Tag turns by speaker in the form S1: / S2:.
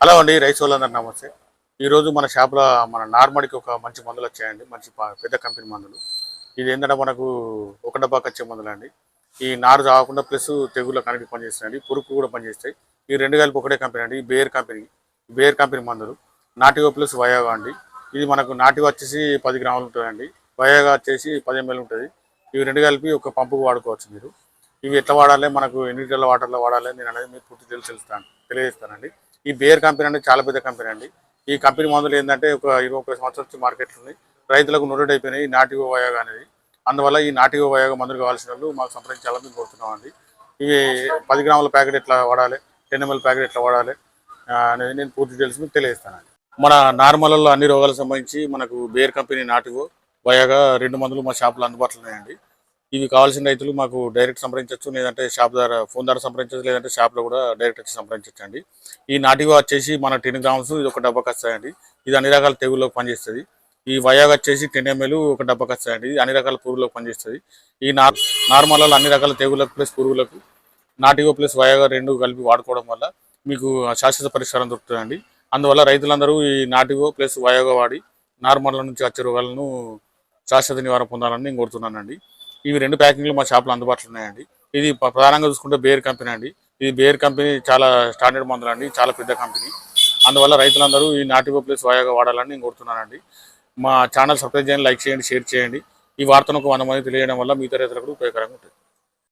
S1: Hello అండి rice వాళ్ళందరూ నమస్తే. ఈరోజు మన షాప్లో మన నార్మల్కి ఒక మంచి మందులు వచ్చాయండి. మంచి పెద్ద కంపెనీ మందులు. ఇది ఏంటంటే మనకు ఒక డబ్బాకి వచ్చే మందులు అండి. ఈ నారు తాగకుండా ప్లస్ తెగుళ్ళ కనెక్ట్ పనిచేస్తాయండి. పురుగు కూడా పనిచేస్తాయి. ఈ రెండు కలిపి ఒకటే కంపెనీ అండి. బేర్ కంపెనీ బేర్ కంపెనీ మందులు. నాటివో ప్లస్ వయోగా అండి. ఇది మనకు నాటివో వచ్చేసి పది గ్రాములు ఉంటుందండి. వయోగా వచ్చేసి పది ఎంఎల్ ఉంటుంది. ఇవి రెండు కలిపి ఒక పంపుకు వాడుకోవచ్చు మీరు. ఇవి ఎట్లా వాడాలి? మనకు ఎన్ని లీటర్ల వాటర్లో వాడాలి? నేను అనేది మీకు పూర్తి తెలిసి తెలుస్తాను తెలియజేస్తానండి. ఈ బేర్ కంపెనీ అంటే చాలా పెద్ద కంపెనీ అండి. ఈ కంపెనీ మందులు ఏంటంటే ఒక ఇరవై ముప్పై సంవత్సరాల నుంచి మార్కెట్లో ఉన్నాయి రైతులకు నూరెడ్ అయిపోయినాయి ఈ నాటివో వయోగా అనేది. అందువల్ల ఈ నాటివో వయోగా మందులు కావాల్సిన వాళ్ళు మాకు సంప్రదించాలని మేము కోరుతున్నాం అండి. ఇవి పది గ్రాముల ప్యాకెట్ ఎట్లా వాడాలి టెన్ ఎంఎల్ ప్యాకెట్ ఎట్లా వాడాలి అనేది నేను పూర్తి డీటెయిల్స్ మీకు తెలియజేస్తానండి మన నార్మల్లో అన్ని రోగాలకు సంబంధించి మనకు బేర్ కంపెనీ నాటివో వయోగా రెండు మందులు మా షాపులో అందుబాటులో ఉన్నాయండి. ఇవి కావాల్సిన రైతులు మాకు డైరెక్ట్ సంప్రదించవచ్చు లేదంటే షాప్ ద్వారా ఫోన్ ద్వారా సంప్రదించవచ్చు లేదంటే షాప్లో కూడా డైరెక్ట్ వచ్చి సంప్రదించండి అండి. ఈ నాటిగా వచ్చేసి మన టెన్ గ్రామ్స్ ఇది ఒక డబ్బాకి వస్తాయండి ఇది అన్ని రకాల తెగుళ్ళకు పనిచేస్తుంది. ఈ వయాగ్ వచ్చేసి టెన్ ఎంఎల్ ఒక డబ్బాకి వస్తాయండి ఇది అన్ని రకాల పురుగులకు పనిచేస్తుంది. ఈ నార్ నార్మల్ అన్ని రకాల తెగుళ్ళకు ప్లస్ పురుగులకు నాటివో ప్లస్ వయాగా రెండు కలిపి వాడుకోవడం వల్ల మీకు శాశ్వత పరిష్కారం దొరుకుతుందండి. అందువల్ల రైతులందరూ ఈ నాటివో ప్లస్ వయోగా వాడి నార్మల్ నుంచి వచ్చే రోగాలను శాశ్వత నివారణ పొందాలని నేను కోరుతున్నానండి. ఇవి రెండు ప్యాకింగ్లు మా షాప్లో అందుబాటులో ఉన్నాయండి. ఇది ప్ర- ప్రధానంగా చూసుకుంటే బేర్ కంపెనీ అండి. ఇది బేర్ కంపెనీ చాలా స్టాండర్డ్ మందులు అండి చాలా పెద్ద కంపెనీ. అందువల్ల రైతులందరూ ఈ నాటివో ప్లస్ వయోగా వాడాలని నేను కోరుతున్నానండి. మా ఛానల్ సబ్స్క్రైబ్ చేయండి లైక్ చేయండి షేర్ చేయండి. ఈ వార్తను ఒక వంద మంది తెలియడం వల్ల మిగతా రైతులకు కూడా ఉపయోగకరంగా ఉంటుంది.